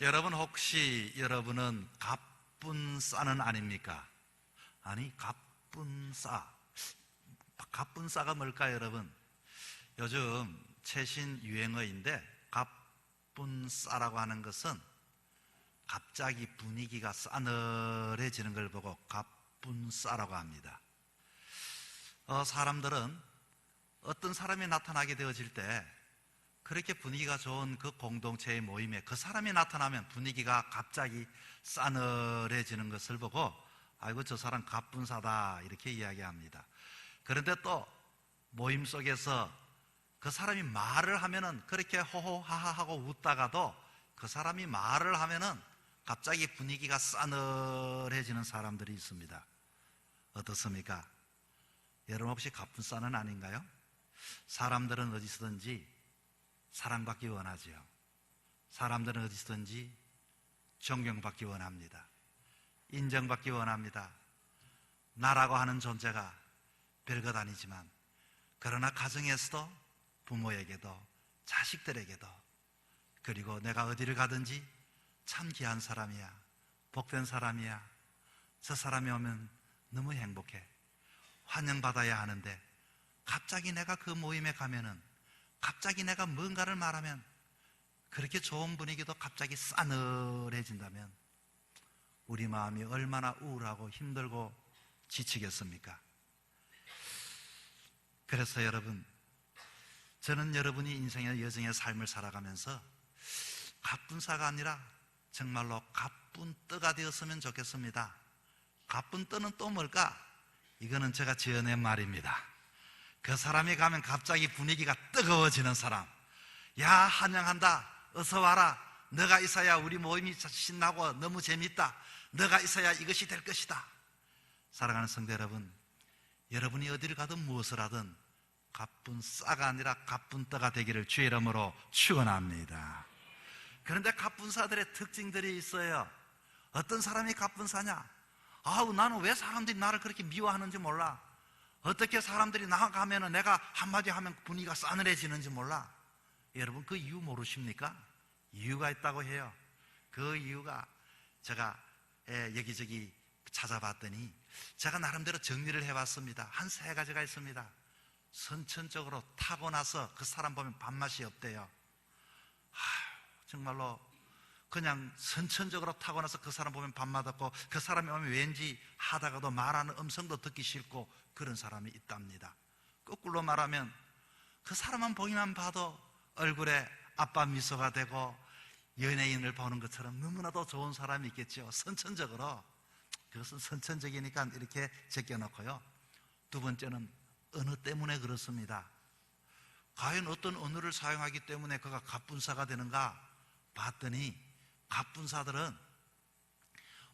여러분 혹시 여러분은 갑분싸는 아닙니까? 아니 갑분싸 갑분싸가 뭘까요 여러분? 요즘 최신 유행어인데 갑분싸라고 하는 것은 갑자기 분위기가 싸늘해지는 걸 보고 갑분싸라고 합니다. 어, 사람들은 어떤 사람이 나타나게 되어질 때 그렇게 분위기가 좋은 그 공동체의 모임에 그 사람이 나타나면 분위기가 갑자기 싸늘해지는 것을 보고 아이고 저 사람 갑분사다 이렇게 이야기합니다. 그런데 또 모임 속에서 그 사람이 말을 하면은 그렇게 호호하하 하고 웃다가도 그 사람이 말을 하면은 갑자기 분위기가 싸늘해지는 사람들이 있습니다. 어떻습니까? 여러분 혹시 갑분싸는 아닌가요? 사람들은 어디서든지 사랑받기 원하지요. 사람들은 어디서든지 존경받기 원합니다. 인정받기 원합니다. 나라고 하는 존재가 별것 아니지만 그러나 가정에서도 부모에게도 자식들에게도 그리고 내가 어디를 가든지 참 귀한 사람이야. 복된 사람이야. 저 사람이 오면 너무 행복해. 환영받아야 하는데 갑자기 내가 그 모임에 가면은 갑자기 내가 뭔가를 말하면 그렇게 좋은 분위기도 갑자기 싸늘해진다면 우리 마음이 얼마나 우울하고 힘들고 지치겠습니까? 그래서 여러분, 저는 여러분이 인생의 여정의 삶을 살아가면서 가뿐사가 아니라 정말로 가뿐 뜨가 되었으면 좋겠습니다. 가뿐 뜨는 또 뭘까? 이거는 제가 지어낸 말입니다. 그 사람이 가면 갑자기 분위기가 뜨거워지는 사람. 야, 환영한다. 어서 와라. 너가 있어야 우리 모임이 신나고 너무 재밌다. 너가 있어야 이것이 될 것이다. 사랑하는 성도 여러분, 여러분이 어디를 가든 무엇을 하든 가쁜 싸가 아니라 가쁜 떠가 되기를 주의 이름으로 축원합니다. 그런데 가뿐사들의 특징들이 있어요. 어떤 사람이 가뿐사냐? 아우 나는 왜 사람들이 나를 그렇게 미워하는지 몰라. 어떻게 사람들이 나가면은 내가 한마디 하면 분위기가 싸늘해지는지 몰라. 여러분 그 이유 모르십니까? 이유가 있다고 해요. 그 이유가 제가 예, 여기저기 찾아봤더니 제가 나름대로 정리를 해봤습니다. 한 세 가지가 있습니다. 선천적으로 타고 나서 그 사람 보면 밥맛이 없대요. 하, 정말로 그냥 선천적으로 타고나서 그 사람 보면 없고 그 사람이 오면 왠지 하다가도 말하는 음성도 듣기 싫고 그런 사람이 있답니다. 거꾸로 말하면 그 사람만 보기만 봐도 얼굴에 아빠 미소가 되고 연예인을 보는 것처럼 너무나도 좋은 사람이 있겠죠. 선천적으로. 그것은 선천적이니까 이렇게 제껴놓고요. 두 번째는 언어 때문에 그렇습니다. 과연 어떤 언어를 사용하기 때문에 그가 갑분사가 되는가 봤더니 갑분사들은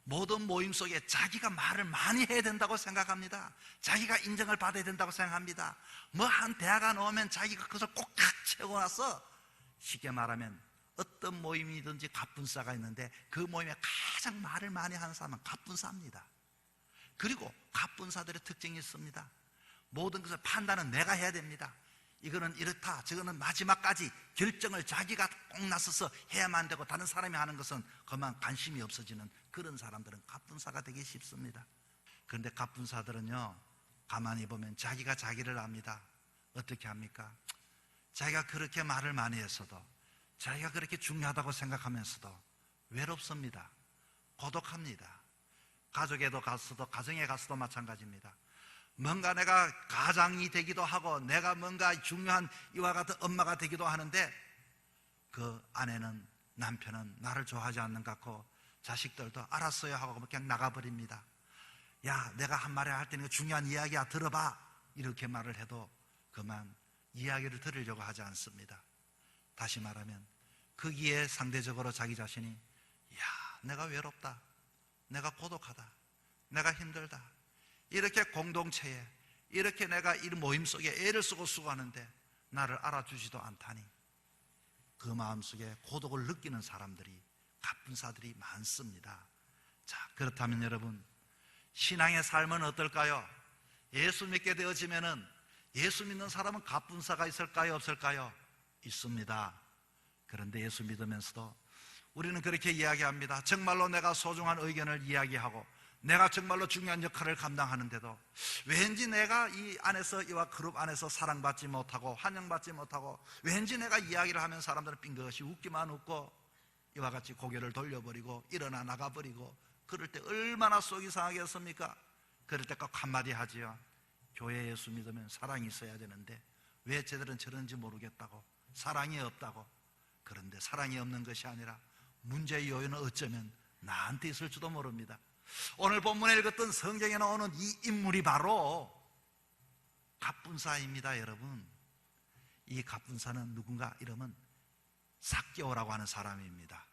모든 모임 속에 자기가 말을 많이 해야 된다고 생각합니다. 자기가 인정을 받아야 된다고 생각합니다. 뭐 한 대화가 나오면 자기가 그것을 꼭각 채우고 나서 쉽게 말하면 어떤 모임이든지 갑분싸가 있는데 그 모임에 가장 말을 많이 하는 사람은 갑분싸입니다. 그리고 갑분사들의 특징이 있습니다. 모든 것을 판단은 내가 해야 됩니다. 이거는 이렇다, 저거는 마지막까지 결정을 자기가 꼭 나서서 해야만 되고 다른 사람이 하는 것은 그만 관심이 없어지는 그런 사람들은 갑분사가 되기 쉽습니다. 그런데 갑분사들은요, 가만히 보면 자기가 자기를 압니다. 어떻게 합니까? 자기가 그렇게 말을 많이 했어도 자기가 그렇게 중요하다고 생각하면서도 외롭습니다. 고독합니다. 가족에도 갔어도 가정에 갔어도 마찬가지입니다. 뭔가 내가 가장이 되기도 하고 내가 뭔가 중요한 이와 같은 엄마가 되기도 하는데 그 아내는 남편은 나를 좋아하지 않는 것 같고 자식들도 알았어요 하고 그냥 나가버립니다. 야, 내가 한 말을 할 때는 중요한 이야기야 들어봐. 이렇게 말을 해도 그만 이야기를 들으려고 하지 않습니다. 다시 말하면 거기에 상대적으로 자기 자신이 야, 내가 외롭다. 내가 고독하다. 내가 힘들다. 이렇게 공동체에 이렇게 내가 이 모임 속에 애를 쓰고 수고하는데 나를 알아주지도 않다니 그 마음속에 고독을 느끼는 사람들이 가분사들이 많습니다. 자, 그렇다면 여러분 신앙의 삶은 어떨까요? 예수 믿게 되어지면은 예수 믿는 사람은 가분사가 있을까요? 없을까요? 있습니다. 그런데 예수 믿으면서도 우리는 그렇게 이야기합니다. 정말로 내가 소중한 의견을 이야기하고 내가 정말로 중요한 역할을 감당하는데도 왠지 내가 이 안에서 이와 그룹 안에서 사랑받지 못하고 환영받지 못하고 왠지 내가 이야기를 하면 사람들은 빙긋이 웃기만 웃고 이와 같이 고개를 돌려버리고 일어나 나가버리고 그럴 때 얼마나 속이 상하겠습니까? 그럴 때 꼭 한마디 하지요. 교회 예수 믿으면 사랑이 있어야 되는데 왜 쟤들은 저런지 모르겠다고 사랑이 없다고 그런데 사랑이 없는 것이 아니라 문제의 요인은 어쩌면 나한테 있을지도 모릅니다. 오늘 본문에 읽었던 성경에 나오는 이 인물이 바로 갑분사입니다, 여러분. 이 갑분사는 누군가 이름은 삭개오라고 하는 사람입니다.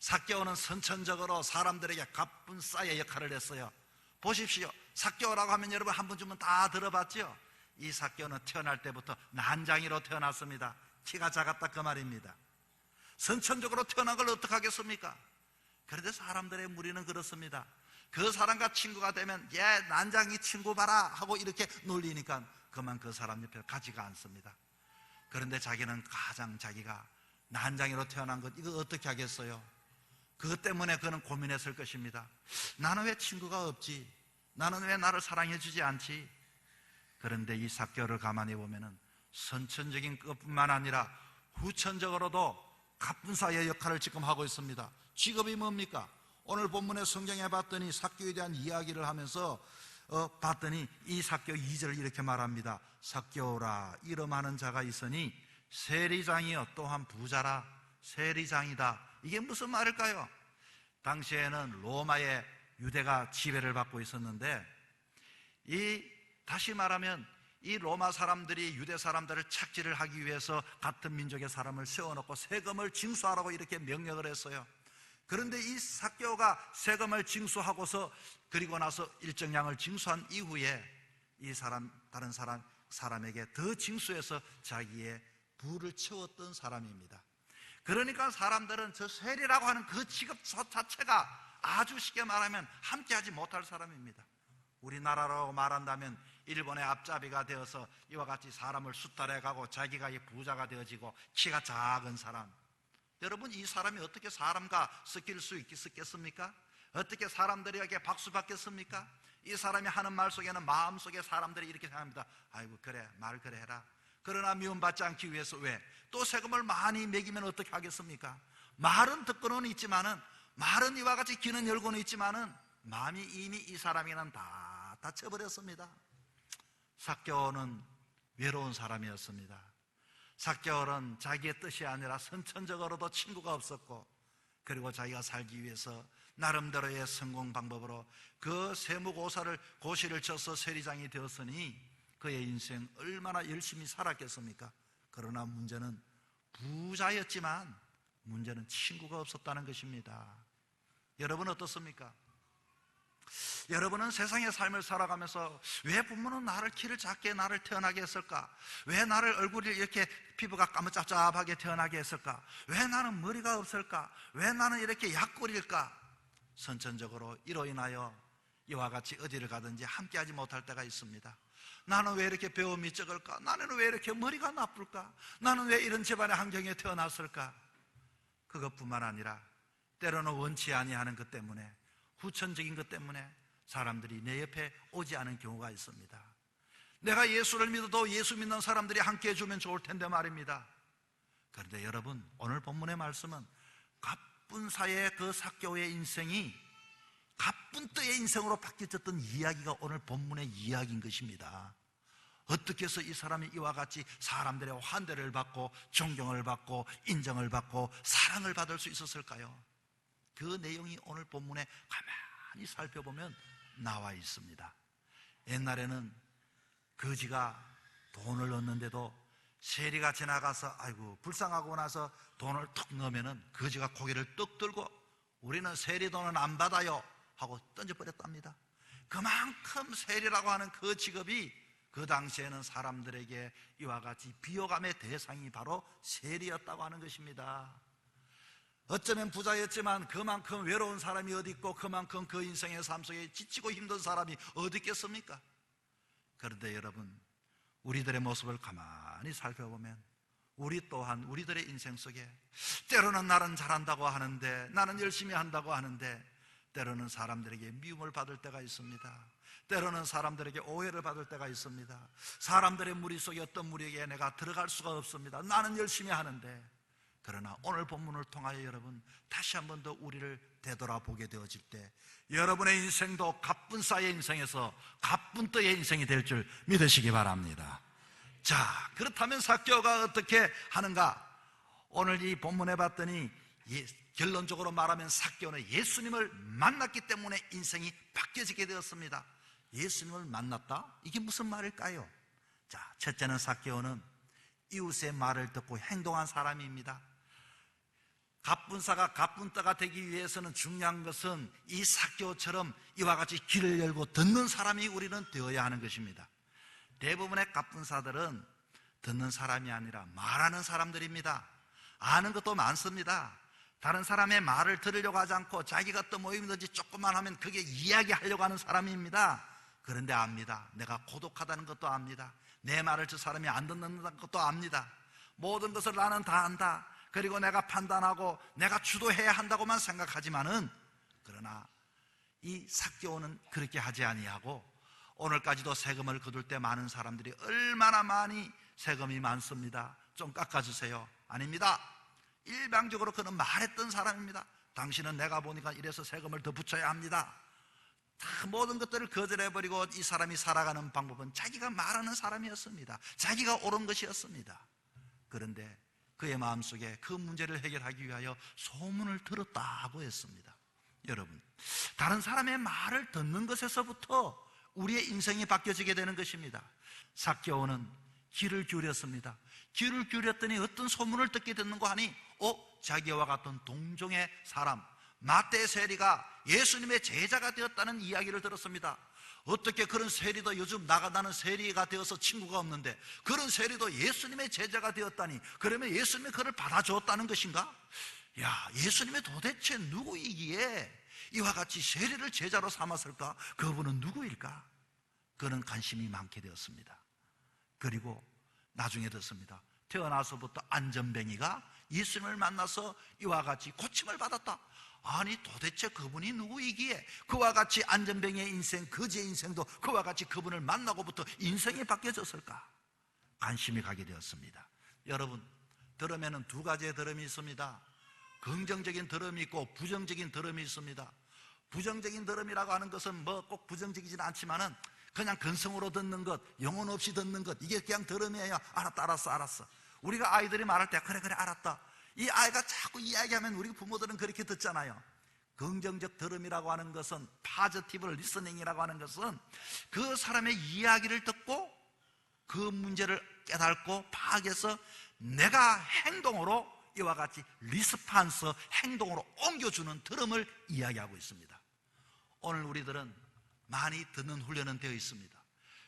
삭개오는 선천적으로 사람들에게 갑분사의 역할을 했어요. 보십시오. 삭개오라고 하면 여러분 한 번쯤은 다 들어봤죠? 이 삭개오는 태어날 때부터 난장이로 태어났습니다. 키가 작았다 그 말입니다. 선천적으로 태어난 걸 어떡하겠습니까? 그런데 사람들의 무리는 그렇습니다. 그 사람과 친구가 되면 얘 난장이 친구 봐라 하고 이렇게 놀리니까 그만 그 사람 옆에 가지가 않습니다. 그런데 자기는 가장 자기가 난장이로 태어난 것 이거 어떻게 하겠어요? 그것 때문에 그는 고민했을 것입니다. 나는 왜 친구가 없지? 나는 왜 나를 사랑해 주지 않지? 그런데 이 사교를 가만히 보면은 선천적인 것뿐만 아니라 후천적으로도 갑분사의 역할을 지금 하고 있습니다. 직업이 뭡니까? 오늘 본문의 성경에 봤더니 사교에 대한 이야기를 하면서 어, 봤더니 이 사교 2절을 이렇게 말합니다. 사교라 이름하는 자가 있으니 세리장이요 또한 부자라 세리장이다. 이게 무슨 말일까요? 당시에는 로마의 유대가 지배를 받고 있었는데 이 다시 말하면 이 로마 사람들이 유대 사람들을 착지를 하기 위해서 같은 민족의 사람을 세워놓고 세금을 징수하라고 이렇게 명령을 했어요. 그런데 이 사교가 세금을 징수하고서 그리고 나서 일정 양을 징수한 이후에 이 사람 다른 사람 사람에게 더 징수해서 자기의 부를 채웠던 사람입니다. 그러니까 사람들은 저 세리라고 하는 그 직업 자체가 아주 쉽게 말하면 함께하지 못할 사람입니다. 우리나라로 말한다면 일본의 앞잡이가 되어서 이와 같이 사람을 수탈해 가고 자기가 이 부자가 되어지고 키가 작은 사람. 여러분 이 사람이 어떻게 사람과 섞일 수 있겠습니까? 어떻게 사람들에게 박수 받겠습니까? 이 사람이 하는 말 속에는 마음 속에 사람들이 이렇게 생각합니다. 아이고 그래 말 그래 해라. 그러나 미움받지 않기 위해서 왜? 또 세금을 많이 매기면 어떻게 하겠습니까? 말은 듣고는 있지만은 말은 이와 같이 귀는 열고는 있지만은 마음이 이미 이 사람에게는 다 닫혀버렸습니다. 삭개오는 외로운 사람이었습니다. 삭개오는 자기의 뜻이 아니라 선천적으로도 친구가 없었고 그리고 자기가 살기 위해서 나름대로의 성공 방법으로 그 세무고사를 고시를 쳐서 세리장이 되었으니 그의 인생 얼마나 열심히 살았겠습니까? 그러나 문제는 부자였지만 문제는 친구가 없었다는 것입니다. 여러분 어떻습니까? 여러분은 세상의 삶을 살아가면서 왜 부모는 나를 키를 작게 나를 태어나게 했을까? 왜 나를 얼굴이 이렇게 피부가 까무잡잡하게 태어나게 했을까? 왜 나는 머리가 없을까? 왜 나는 이렇게 약골일까? 선천적으로 이로 인하여 이와 같이 어디를 가든지 함께하지 못할 때가 있습니다. 나는 왜 이렇게 배움이 적을까? 나는 왜 이렇게 머리가 나쁠까? 나는 왜 이런 집안의 환경에 태어났을까? 그것뿐만 아니라 때로는 원치 아니하는 것 때문에 후천적인 것 때문에 사람들이 내 옆에 오지 않은 경우가 있습니다. 내가 예수를 믿어도 예수 믿는 사람들이 함께 해주면 좋을 텐데 말입니다. 그런데 여러분, 오늘 본문의 말씀은 갑분사의 그 사교의 인생이 갑분뜨의 인생으로 바뀌었던 이야기가 오늘 본문의 이야기인 것입니다. 어떻게 해서 이 사람이 이와 같이 사람들의 환대를 받고 존경을 받고 인정을 받고 사랑을 받을 수 있었을까요? 그 내용이 오늘 본문에 가만히 살펴보면 나와 있습니다. 옛날에는 거지가 돈을 얻는데도 세리가 지나가서 아이고 불쌍하고 나서 돈을 툭 넣으면은 거지가 고개를 떡 들고 우리는 세리 돈은 안 받아요 하고 던져버렸답니다. 그만큼 세리라고 하는 그 직업이 그 당시에는 사람들에게 이와 같이 비호감의 대상이 바로 세리였다고 하는 것입니다. 어쩌면 부자였지만 그만큼 외로운 사람이 어디 있고 그만큼 그 인생의 삶 속에 지치고 힘든 사람이 어디 있겠습니까? 그런데 여러분, 우리들의 모습을 가만히 살펴보면 우리 또한 우리들의 인생 속에 때로는 나는 잘한다고 하는데 나는 열심히 한다고 하는데 때로는 사람들에게 미움을 받을 때가 있습니다. 때로는 사람들에게 오해를 받을 때가 있습니다. 사람들의 무리 속에 어떤 무리에게 내가 들어갈 수가 없습니다. 나는 열심히 하는데 그러나 오늘 본문을 통하여 여러분 다시 한 번 더 우리를 되돌아보게 되어질 때 여러분의 인생도 가뿐싸의 인생에서 가뿐떠의 인생이 될 줄 믿으시기 바랍니다. 자, 그렇다면 사교가 어떻게 하는가? 오늘 이 본문에 봤더니 예, 결론적으로 말하면 사교는 예수님을 만났기 때문에 인생이 바뀌어지게 되었습니다. 예수님을 만났다? 이게 무슨 말일까요? 자, 첫째는 사교는 이웃의 말을 듣고 행동한 사람입니다. 갑분사가 갑분따가 되기 위해서는 중요한 것은 이 사교처럼 이와 같이 길을 열고 듣는 사람이 우리는 되어야 하는 것입니다. 대부분의 갑분사들은 듣는 사람이 아니라 말하는 사람들입니다. 아는 것도 많습니다. 다른 사람의 말을 들으려고 하지 않고 자기가 어떤 모임이든지 조금만 하면 그게 이야기하려고 하는 사람입니다. 그런데 압니다. 내가 고독하다는 것도 압니다. 내 말을 저 사람이 안 듣는다는 것도 압니다. 모든 것을 나는 다 안다. 그리고 내가 판단하고 내가 주도해야 한다고만 생각하지만은 그러나 이 사교는 그렇게 하지 아니하고 오늘까지도 세금을 거둘 때 많은 사람들이 얼마나 많이 세금이 많습니다. 좀 깎아주세요. 아닙니다. 일방적으로 그는 말했던 사람입니다. 당신은 내가 보니까 이래서 세금을 더 붙여야 합니다. 다 모든 것들을 거절해버리고 이 사람이 살아가는 방법은 자기가 말하는 사람이었습니다. 자기가 옳은 것이었습니다. 그런데 그의 마음속에 그 문제를 해결하기 위하여 소문을 들었다고 했습니다. 여러분, 다른 사람의 말을 듣는 것에서부터 우리의 인생이 바뀌어지게 되는 것입니다. 사개오는 귀를 기울였습니다. 귀를 기울였더니 어떤 소문을 듣게 됐는고 하니, 어, 자기와 같은 동종의 사람, 마떼 세리가 예수님의 제자가 되었다는 이야기를 들었습니다. 어떻게 그런 세리도 요즘 나가 나는 세리가 되어서 친구가 없는데 그런 세리도 예수님의 제자가 되었다니 그러면 예수님이 그를 받아주었다는 것인가? 야, 예수님이 도대체 누구이기에 이와 같이 세리를 제자로 삼았을까? 그분은 누구일까? 그는 관심이 많게 되었습니다. 그리고 나중에 듣습니다. 태어나서부터 안전뱅이가 예수님을 만나서 이와 같이 고침을 받았다. 아니 도대체 그분이 누구이기에 그와 같이 안전뱅이의 인생, 거지의 인생도 그와 같이 그분을 만나고부터 인생이 바뀌어졌을까? 관심이 가게 되었습니다. 여러분, 들음에는 두 가지의 들음이 있습니다. 긍정적인 들음이 있고 부정적인 들음이 있습니다. 부정적인 들음이라고 하는 것은 뭐 꼭 부정적이진 않지만은 그냥 근성으로 듣는 것, 영혼 없이 듣는 것, 이게 그냥 들음이에요. 알았다, 알았어, 알았어. 우리가 아이들이 말할 때, 그래, 그래, 알았다. 이 아이가 자꾸 이야기하면 우리 부모들은 그렇게 듣잖아요. 긍정적 들음이라고 하는 것은 파저티브 리스닝이라고 하는 것은 그 사람의 이야기를 듣고 그 문제를 깨닫고 파악해서 내가 행동으로 이와 같이 리스판스 행동으로 옮겨주는 들음을 이야기하고 있습니다. 오늘 우리들은 많이 듣는 훈련은 되어 있습니다.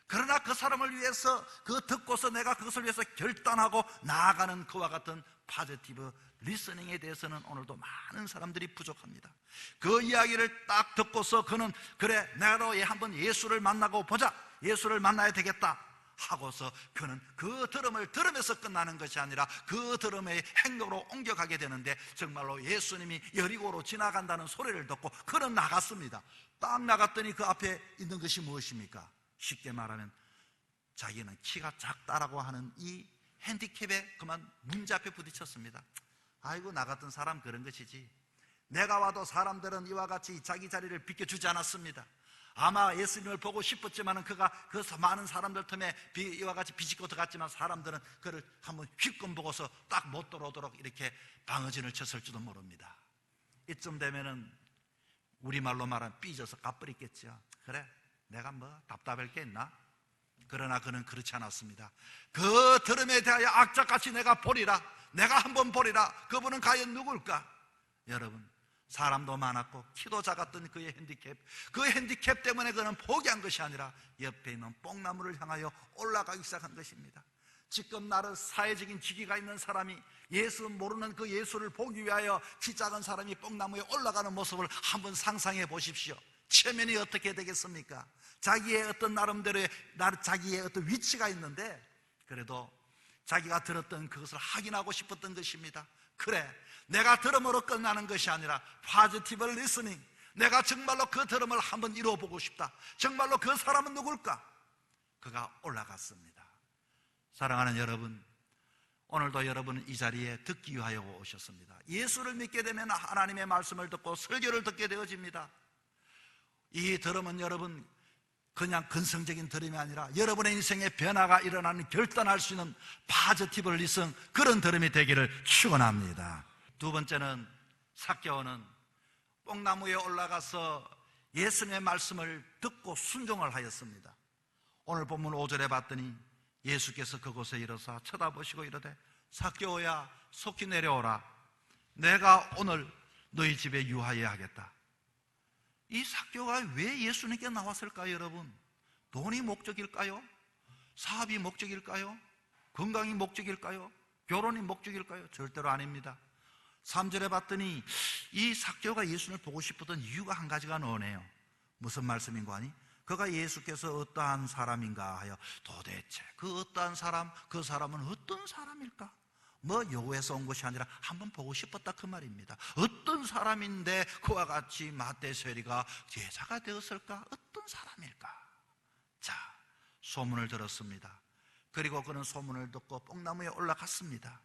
그러나 그 사람을 위해서 그 듣고서 내가 그것을 위해서 결단하고 나아가는 그와 같은 파지티브 리스닝에 대해서는 오늘도 많은 사람들이 부족합니다. 그 이야기를 딱 듣고서 그는 그래 내가 한번 예수를 만나고 보자 예수를 만나야 되겠다 하고서 그는 그 들음을 들으면서 끝나는 것이 아니라 그 들음의 행동으로 옮겨가게 되는데 정말로 예수님이 여리고로 지나간다는 소리를 듣고 그는 나갔습니다. 딱 나갔더니 그 앞에 있는 것이 무엇입니까? 쉽게 말하면 자기는 키가 작다라고 하는 이 핸디캡에 그만 문제 앞에 부딪혔습니다. 아이고 나갔던 사람 그런 것이지. 내가 와도 사람들은 이와 같이 자기 자리를 비켜주지 않았습니다. 아마 예수님을 보고 싶었지만은 그가 그 많은 사람들 틈에 이와 같이 비집고 들어갔지만 사람들은 그를 한번 휘끔 보고서 딱 못 들어오도록 이렇게 방어진을 쳤을지도 모릅니다. 이쯤 되면은 우리말로 말하면 삐져서 가버리겠죠. 그래, 내가 뭐 답답할 게 있나? 그러나 그는 그렇지 않았습니다. 그 들음에 대하여 악착같이 내가 보리라. 내가 한번 보리라. 그분은 과연 누굴까? 여러분, 사람도 많았고 키도 작았던 그의 핸디캡. 그 핸디캡 때문에 그는 포기한 것이 아니라 옆에 있는 뽕나무를 향하여 올라가기 시작한 것입니다. 지금 나를 사회적인 직위가 있는 사람이 예수 모르는 그 예수를 보기 위하여 키 작은 사람이 뽕나무에 올라가는 모습을 한번 상상해 보십시오. 체면이 어떻게 되겠습니까? 자기의 어떤 나름대로의 자기의 어떤 위치가 있는데 그래도 자기가 들었던 그것을 확인하고 싶었던 것입니다. 그래, 내가 들음으로 끝나는 것이 아니라 파지티브 리스닝. 내가 정말로 그 들음을 한번 이뤄보고 싶다. 정말로 그 사람은 누굴까? 그가 올라갔습니다. 사랑하는 여러분, 오늘도 여러분은 이 자리에 듣기 위하여 오셨습니다. 예수를 믿게 되면 하나님의 말씀을 듣고 설교를 듣게 되어집니다. 이 들음은 여러분 그냥 근성적인 들음이 아니라 여러분의 인생에 변화가 일어나는 결단할 수 있는 파지티브 리슨 그런 들음이 되기를 축원합니다. 두 번째는 사개오는 뽕나무에 올라가서 예수님의 말씀을 듣고 순종을 하였습니다. 오늘 본문 5절에 봤더니 예수께서 그곳에 일어서 쳐다보시고 이르되 사개오야 속히 내려오라 내가 오늘 너희 집에 유하여 하겠다. 이 사교가 왜 예수님께 나왔을까요, 여러분? 돈이 목적일까요? 사업이 목적일까요? 건강이 목적일까요? 결혼이 목적일까요? 절대로 아닙니다. 3절에 봤더니 이 사교가 예수님을 보고 싶었던 이유가 한 가지가 너네요. 무슨 말씀인가 하니? 그가 예수께서 어떠한 사람인가 하여 도대체 그 어떠한 사람, 그 사람은 어떤 사람일까? 뭐 여호에서 온 것이 아니라 한번 보고 싶었다 그 말입니다. 어떤 사람인데 그와 같이 마대세리가 제자가 되었을까? 어떤 사람일까? 자, 소문을 들었습니다. 그리고 그는 소문을 듣고 뽕나무에 올라갔습니다.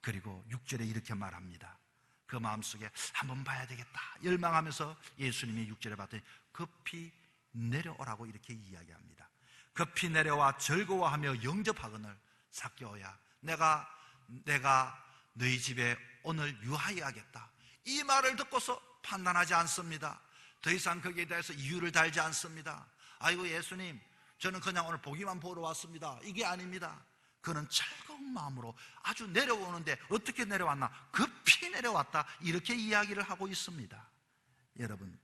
그리고 6절에 이렇게 말합니다. 그 마음속에 한번 봐야 되겠다. 열망하면서 예수님이 6절에 봤더니 급히 내려오라고 이렇게 이야기합니다. 급히 내려와 즐거워하며 영접하거늘 삭겨야 내가 내가 너희 집에 오늘 유하여야겠다. 이 말을 듣고서 판단하지 않습니다. 더 이상 거기에 대해서 이유를 달지 않습니다. 아이고 예수님, 저는 그냥 오늘 보기만 보러 왔습니다. 이게 아닙니다. 그는 즐거운 마음으로 아주 내려오는데 어떻게 내려왔나? 급히 내려왔다. 이렇게 이야기를 하고 있습니다. 여러분,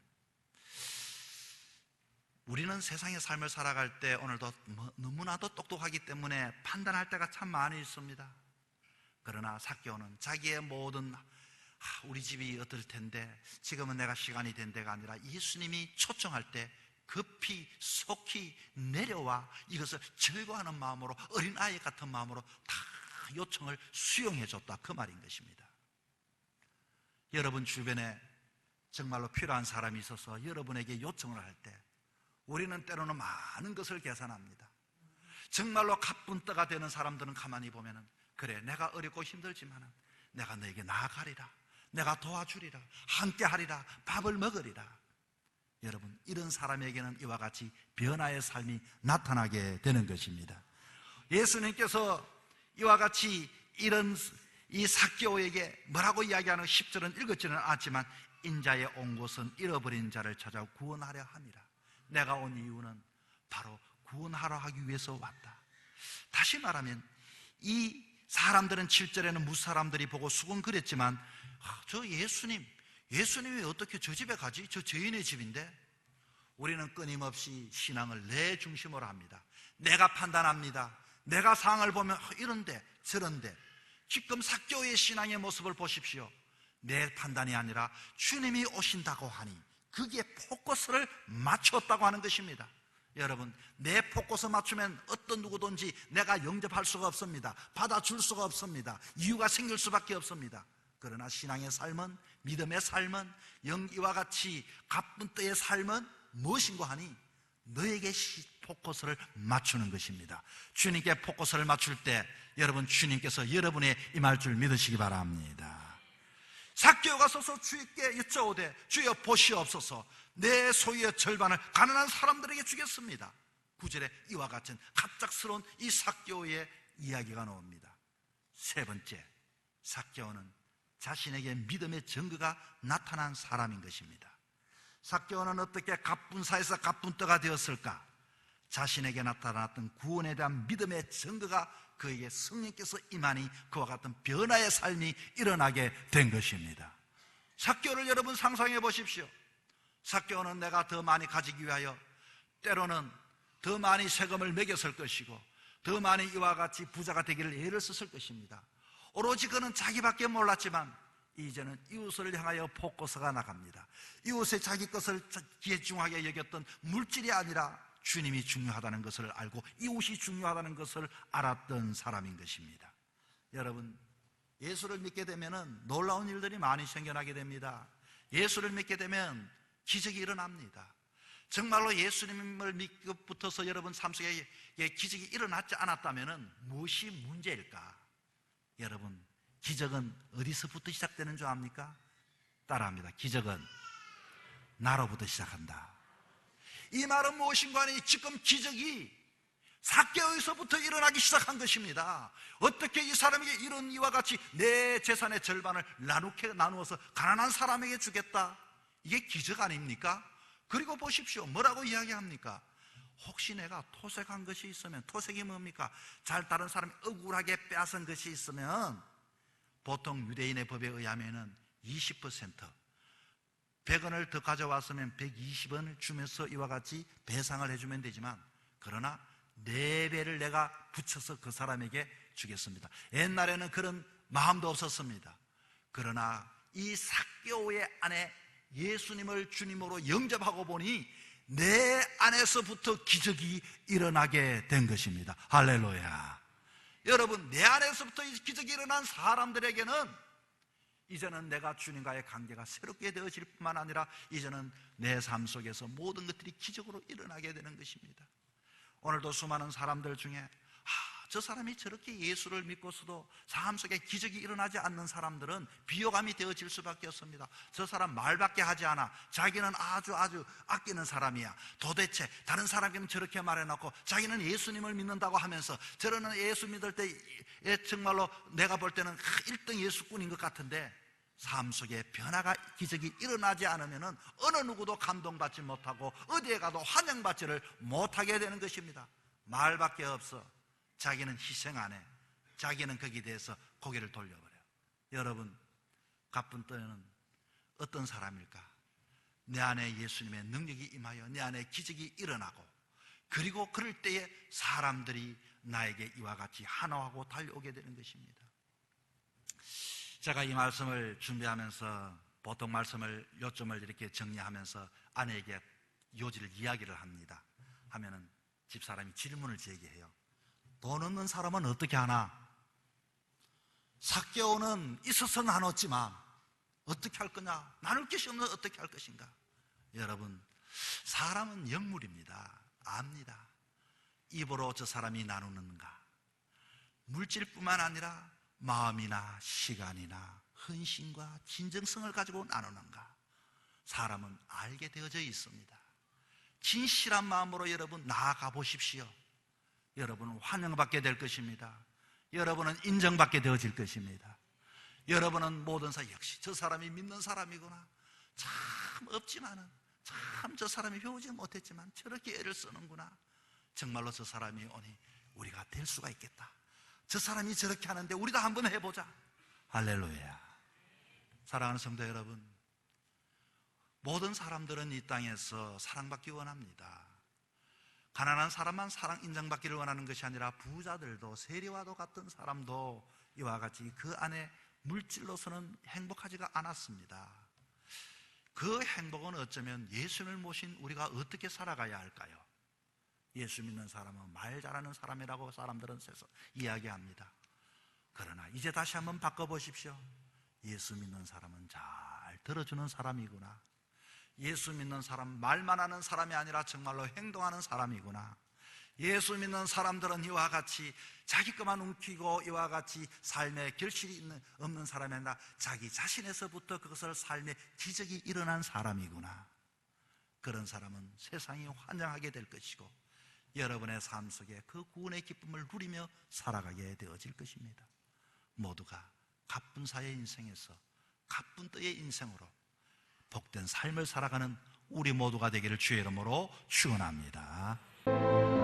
우리는 세상의 삶을 살아갈 때 오늘도 뭐 너무나도 똑똑하기 때문에 판단할 때가 참 많이 있습니다. 그러나 사개오는 자기의 모든 우리 집이 어떨 텐데 지금은 내가 시간이 된 데가 아니라 예수님이 초청할 때 급히 속히 내려와 이것을 즐거워하는 마음으로 어린아이 같은 마음으로 다 요청을 수용해 줬다. 그 말인 것입니다. 여러분 주변에 정말로 필요한 사람이 있어서 여러분에게 요청을 할 때 우리는 때로는 많은 것을 계산합니다. 정말로 가쁜 떠가 되는 사람들은 가만히 보면은 그래 내가 어렵고 힘들지만 내가 너에게 나아가리라. 내가 도와주리라. 함께 하리라. 밥을 먹으리라. 여러분 이런 사람에게는 이와 같이 변화의 삶이 나타나게 되는 것입니다. 예수님께서 이와 같이 이런 이 사개오에게 뭐라고 이야기하는 10절은 읽었지는 않지만 인자의 온 곳은 잃어버린 자를 찾아 구원하려 함이라. 내가 온 이유는 바로 구원하러 하기 위해서 왔다. 다시 말하면 이 사람들은 7절에는 무사람들이 보고 수군거렸지만 아, 저 예수님 예수님이 어떻게 저 집에 가지? 저 죄인의 집인데? 우리는 끊임없이 신앙을 내 중심으로 합니다. 내가 판단합니다. 내가 상황을 보면 아, 이런데 저런데. 지금 사교의 신앙의 모습을 보십시오. 내 판단이 아니라 주님이 오신다고 하니 그게 포커스를 맞췄다고 하는 것입니다 여러분, 내 포커스 맞추면 어떤 누구든지 내가 영접할 수가 없습니다. 받아줄 수가 없습니다. 이유가 생길 수밖에 없습니다. 그러나 신앙의 삶은, 믿음의 삶은, 영이와 같이 가쁜 때의 삶은 무엇인고 하니 너에게 포커스를 맞추는 것입니다. 주님께 포커스를 맞출 때 여러분 주님께서 여러분의 임할 줄 믿으시기 바랍니다. 삭개오가 서서 주께 여쭤오되 주여 보시옵소서 내 소유의 절반을 가난한 사람들에게 주겠습니다. 구절에 이와 같은 갑작스러운 이 삭개오의 이야기가 나옵니다. 세 번째, 삭개오는 자신에게 믿음의 증거가 나타난 사람인 것입니다. 삭개오는 어떻게 갑분사에서 갑분떠가 되었을까? 자신에게 나타났던 구원에 대한 믿음의 증거가 그에게 성령께서 임하니 그와 같은 변화의 삶이 일어나게 된 것입니다. 삭개오를 여러분 상상해 보십시오. 삭개오는 내가 더 많이 가지기 위하여 때로는 더 많이 세금을 매겼을 것이고 더 많이 이와 같이 부자가 되기를 애를 썼을 것입니다. 오로지 그는 자기밖에 몰랐지만 이제는 이웃을 향하여 포커스가 나갑니다. 이웃의 자기 것을 귀중하게 여겼던 물질이 아니라 주님이 중요하다는 것을 알고 이웃이 중요하다는 것을 알았던 사람인 것입니다. 여러분, 예수를 믿게 되면 놀라운 일들이 많이 생겨나게 됩니다. 예수를 믿게 되면 기적이 일어납니다. 정말로 예수님을 믿고 붙어서 여러분 삶 속에 기적이 일어났지 않았다면 무엇이 문제일까? 여러분, 기적은 어디서부터 시작되는 줄 압니까? 따라합니다. 기적은 나로부터 시작한다. 이 말은 무엇인가 하니 지금 기적이 사개오에서부터 일어나기 시작한 것입니다. 어떻게 이 사람에게 이런 이와 같이 내 재산의 절반을 나누게 나누어서 가난한 사람에게 주겠다. 이게 기적 아닙니까? 그리고 보십시오. 뭐라고 이야기합니까? 혹시 내가 토색한 것이 있으면 토색이 뭡니까? 잘 다른 사람이 억울하게 빼앗은 것이 있으면 보통 유대인의 법에 의하면은 20% 100원을 더 가져왔으면 120원을 주면서 이와 같이 배상을 해주면 되지만 그러나 4배를 내가 붙여서 그 사람에게 주겠습니다. 옛날에는 그런 마음도 없었습니다. 그러나 이 사교회 안에 예수님을 주님으로 영접하고 보니 내 안에서부터 기적이 일어나게 된 것입니다. 할렐루야. 여러분, 내 안에서부터 기적이 일어난 사람들에게는 이제는 내가 주님과의 관계가 새롭게 되어질 뿐만 아니라 이제는 내 삶 속에서 모든 것들이 기적으로 일어나게 되는 것입니다. 오늘도 수많은 사람들 중에 아, 저 사람이 저렇게 예수를 믿고서도 삶 속에 기적이 일어나지 않는 사람들은 비호감이 되어질 수밖에 없습니다. 저 사람 말밖에 하지 않아. 자기는 아주 아주 아끼는 사람이야. 도대체 다른 사람에게는 저렇게 말해놓고 자기는 예수님을 믿는다고 하면서 저러는 예수 믿을 때 정말로 내가 볼 때는 1등 예수꾼인 것 같은데 삶 속에 변화가 기적이 일어나지 않으면 어느 누구도 감동받지 못하고 어디에 가도 환영받지를 못하게 되는 것입니다. 말밖에 없어. 자기는 희생 안 해. 자기는 거기에 대해서 고개를 돌려버려. 여러분, 가쁜 떠는 어떤 사람일까? 내 안에 예수님의 능력이 임하여 내 안에 기적이 일어나고 그리고 그럴 때에 사람들이 나에게 이와 같이 하나하고 달려오게 되는 것입니다. 제가 이 말씀을 준비하면서 보통 말씀을 요점을 이렇게 정리하면서 아내에게 요지를 이야기를 합니다. 하면은 집사람이 질문을 제기해요. 돈 없는 사람은 어떻게 하나? 사개오는 있어서 나눴지만 어떻게 할 거냐? 나눌 것이 없는 어떻게 할 것인가? 여러분, 사람은 영물입니다. 압니다. 입으로 저 사람이 나누는가? 물질뿐만 아니라 마음이나 시간이나 헌신과 진정성을 가지고 나누는가? 사람은 알게 되어져 있습니다. 진실한 마음으로 여러분 나아가 보십시오. 여러분은 환영받게 될 것입니다. 여러분은 인정받게 되어질 것입니다. 여러분은 모든 사 역시 저 사람이 믿는 사람이구나. 참 없지만은 참 저 사람이 배우지 못했지만 저렇게 애를 쓰는구나. 정말로 저 사람이 오니 우리가 될 수가 있겠다. 저 사람이 저렇게 하는데 우리도 한번 해보자. 할렐루야. 사랑하는 성도 여러분, 모든 사람들은 이 땅에서 사랑받기 원합니다. 가난한 사람만 사랑 인정받기를 원하는 것이 아니라 부자들도 세리와도 같은 사람도 이와 같이 그 안에 물질로서는 행복하지가 않았습니다. 그 행복은 어쩌면 예수를 모신 우리가 어떻게 살아가야 할까요? 예수 믿는 사람은 말 잘하는 사람이라고 사람들은 이야기합니다. 그러나 이제 다시 한번 바꿔보십시오. 예수 믿는 사람은 잘 들어주는 사람이구나. 예수 믿는 사람, 말만 하는 사람이 아니라 정말로 행동하는 사람이구나. 예수 믿는 사람들은 이와 같이 자기 것만 움키고 이와 같이 삶에 결실이 있는, 없는 사람이 아니라 자기 자신에서부터 그것을 삶에 기적이 일어난 사람이구나. 그런 사람은 세상이 환영하게 될 것이고 여러분의 삶 속에 그 구원의 기쁨을 누리며 살아가게 되어질 것입니다. 모두가 가쁜 사의 인생에서 가쁜 뜨의 인생으로 복된 삶을 살아가는 우리 모두가 되기를 주의 이름으로 축원합니다.